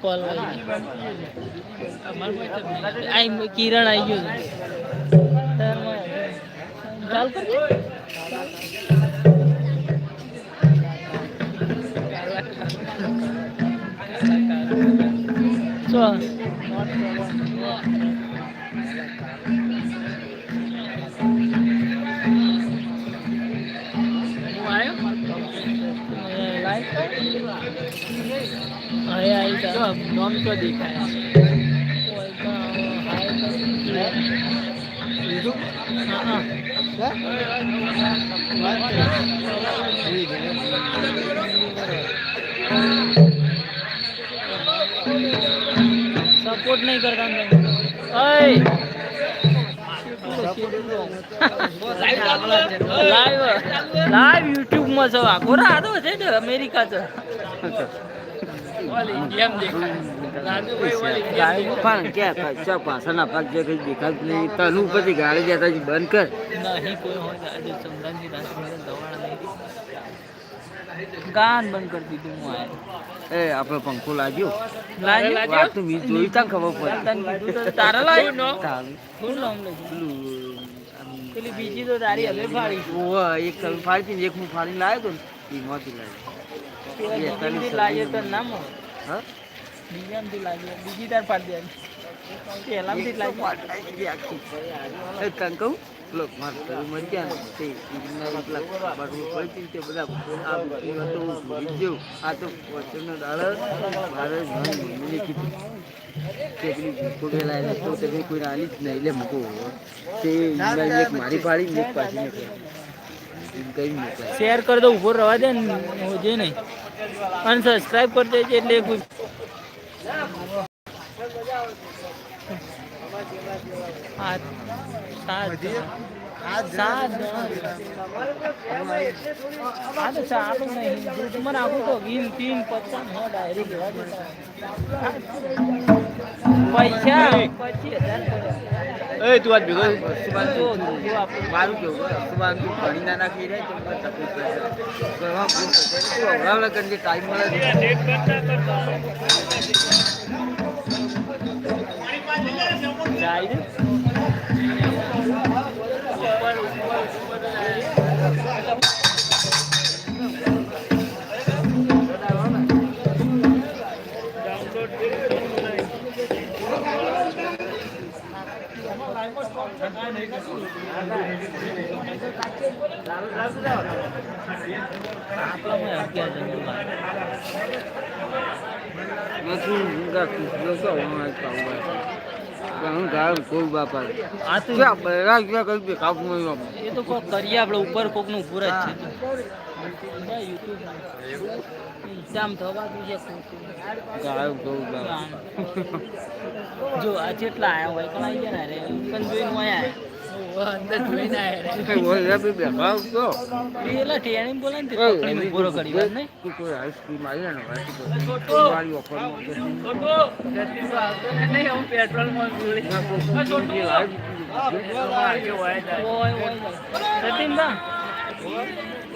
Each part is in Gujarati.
કોલ આવી કિરણ આવી ગયું ચાલ કર શું નોમ તો દેખાય સપોર્ટ નહીં કરતા લાઈવ લાઈવ યુટ્યુબમાં છો આખો રાતો છે અમેરિકા છે. પણ કે કચ્છા પાછળના ભાગ જે કઈ દેખાતું નહીં તનું પછી ગાડી જતા બંધ કર ગાન બંધ કરી દીધું. હું આયા એ આપણે પંખો લાગ્યો લાગ્યો? વાત તો મેં જોઈ તાં ખબર પડે નો? તારું. પેલું બીજી તો હવે ફાડી. ઓવા, એક ફાડી એક હું ફાડીને લાવ્યો તો એમાંથી લાવ્યો બીજી લાગે તો નામ. હા? બીજામાંથી લાગે. બીજી તાર ફાડી દે પહેલામાંથી જ લાગે. તને કહું? પેલો મારો તરુ મરી તે ઈના એટલા પડી તે બધા આ બધું હતું ભૂલી જ જેવું. આ તો વચનનો દાડો મારે ઘણી કીધું. કે પેલી ભૂખો ગયેલા એને તો તમે કોઈને આલી જ નહીં. એટલે મૂકો. તે એક મારી પાડી ને એક પાછી મોકલાય શેર કરી દો ઊભો રવા દે ને. હોજે નહીં. અને સબસ્ક્રાઇબ કરી દેજે એટલે. પૈસા પચીસ હજાર. એ તું આજ ભેગો મારું કેવું સુબાન તું પાણી ના નાખી રહે, તો તકલીફ પડે. ઘરમાં ભૂલ થશે. તું હવડાવડા કરીને જે ટાઈમ મળે આ તો આમ. એ તો કોક કરીએ આપણે ઉપર કોકનું ઉપર જ છે થવાતું છે બાપા જો આ જેટલા આયા હોય કણ આવી ગયા ને રે? પણ જોઈને હું અંદર જોઈને આયા કઈ હોય એ બી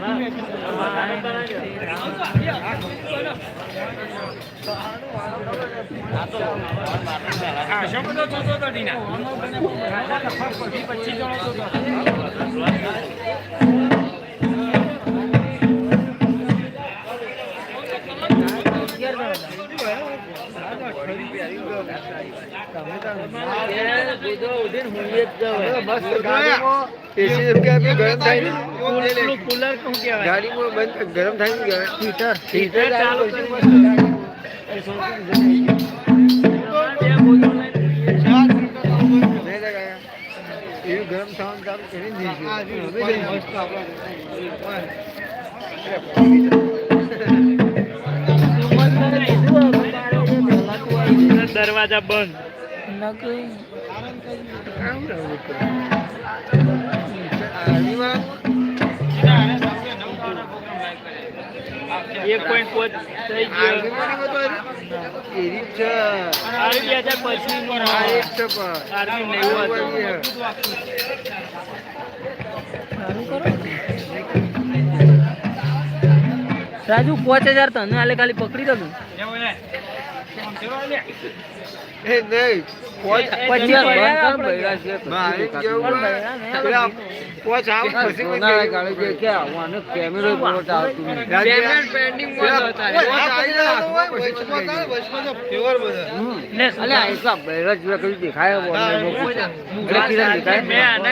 ટેણી બોલે ને તે ઓય, પકડીને એસી રૂપિયા બી ગરમ થાય ને? કુલર શું કહેવાય? ગાડીમાં બંધ ગરમ થાય ને ગરમ હીટર. હીટર ચાલુ ગરમ થવાનું ચાલુ કરી દરવાજા બંધ. નકરી એક પોચ રાજુ પાંચ હજાર તને આલે ખાલી પકડી દઉં એ નહીં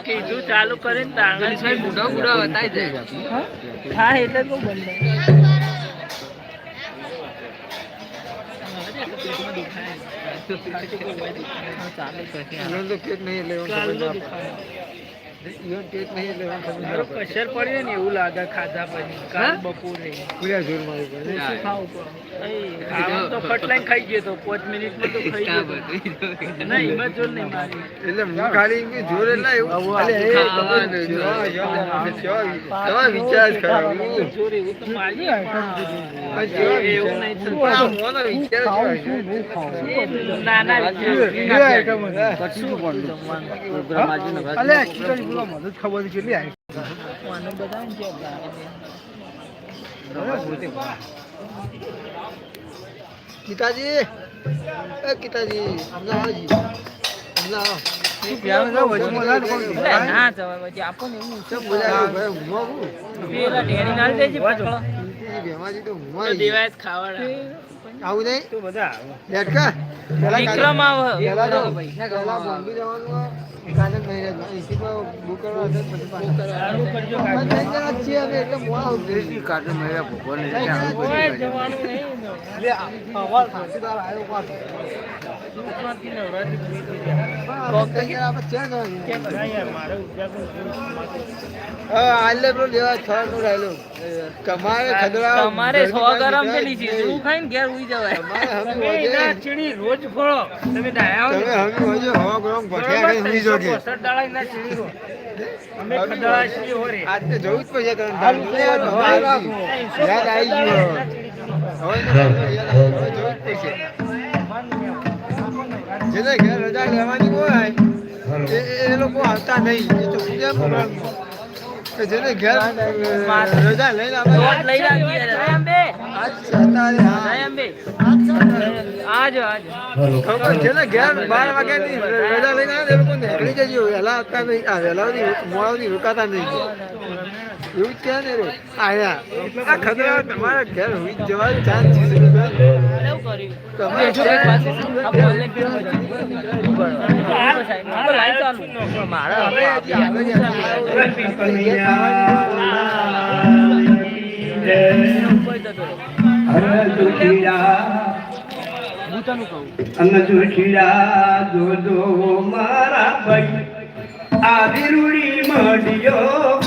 કીધું ચાલુ કરીને તાણે મોટા મોટા બતાવી જાય હા? એટલે તો બંધ ચાલુ તો નહીં એટલે ઈવન ખબર ના પડે. ઈવન પેટ નહીં એટલે ઈવન ખબર ના પડે. કશર પડે ને એવું લાગે ખાધા પછી કાલ બપોરે. પૂરા જોર મારી પડે. શું ખાવું પડે? તો ફટલાઈને ખાઈ ગયો તો પાંચ મિનિટમાં તો ખાઈ ગયો ના હિંમત જોર નહીં મારી. એટલે હું ખાલી કે જોર એટલે એવું. અલે એ વિચાર જ જોર એવું તો મારી એવું નહીં થતું. પણ આ મોનો વિચાર જ હોય. નાના વિચાર. અલે ખબર કેટલી આવી ગીતાજી. એ ગીતાજી અમદાવાદજી અમદાવાદ. સમજાવો અલે ના તું બધા આવી. આવું નહીં લેટકા વિક્રમ આવ. પેલા જો પેલા બોમ્બે જવાનું કાલે નહીં રહેવાનું. અહીંથી બુક કરવા હશે, પછી છીએ અમે, એટલે મોડા નહીં ખદડા સો ગરમ ખાઈને ઘેર ઉઈ જવાય તમારે હમી તમે હોજે. એના ચીડી રોજ ફળો તમે ડાયા તમે હમી હોજે, હવા ગરમ ભઠિયા ખાઈને ઊંઘી જાઓ કે. પોસઠ દાડા ચીડી રો. અમે ખદડા છીએ હો આજ તો જવું જ પડશે તને યાદ આવી ગયું. યાદ આવી ગયું હવે તો યાદ આવી ગયું. હવે જવું જ પડશે. જેને ઘેર રજા લેવાની હોય એ લોકો આવતા નહીં એ તો જેને ઘેર રજા લઈને લઈ. અંબે આજ આજો ઘેર બાર વાગ્યાની રજા લઈને નીકળી જજો વહેલા આવતા નહીં આ વહેલા સુધી મોડા રોકાતા નહીં એવું આયા આ ખતરા તમારા ઘેર મારા જતો રહે. મારા ભાઈ આ વિરુડી મડિયો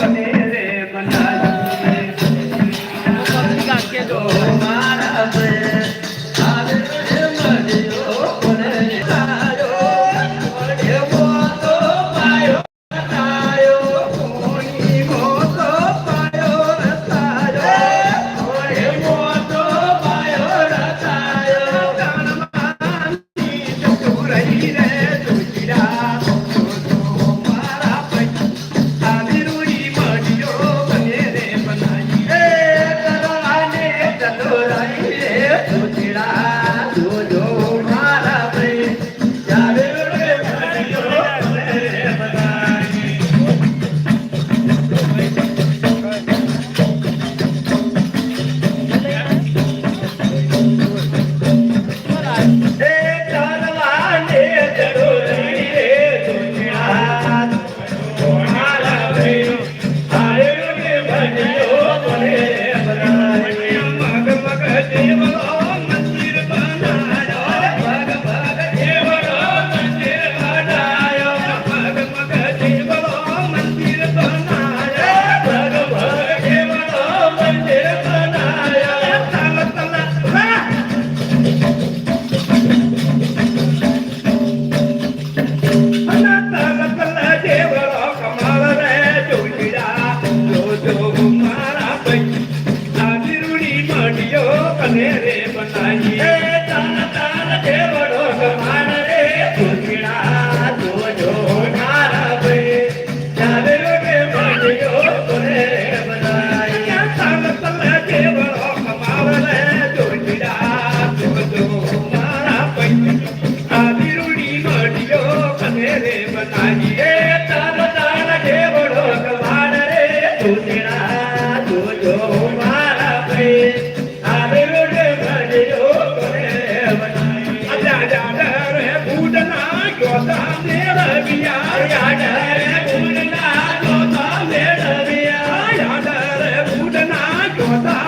ha, ha.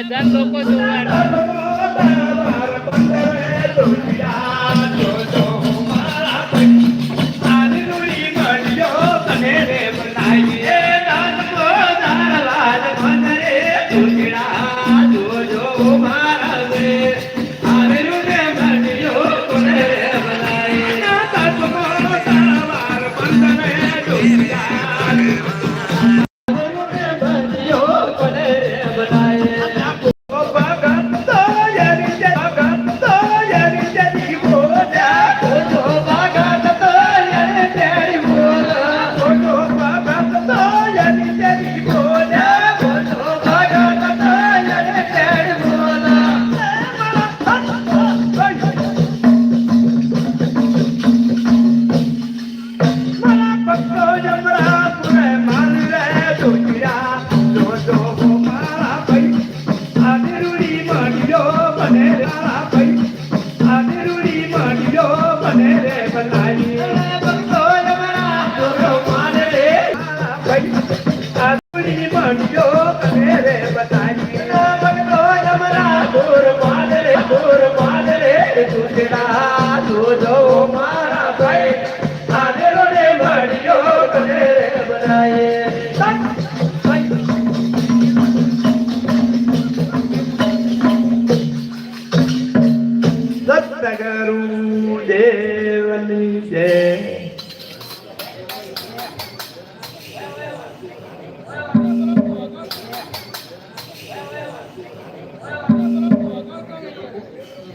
હજાર લોકો જોવાના.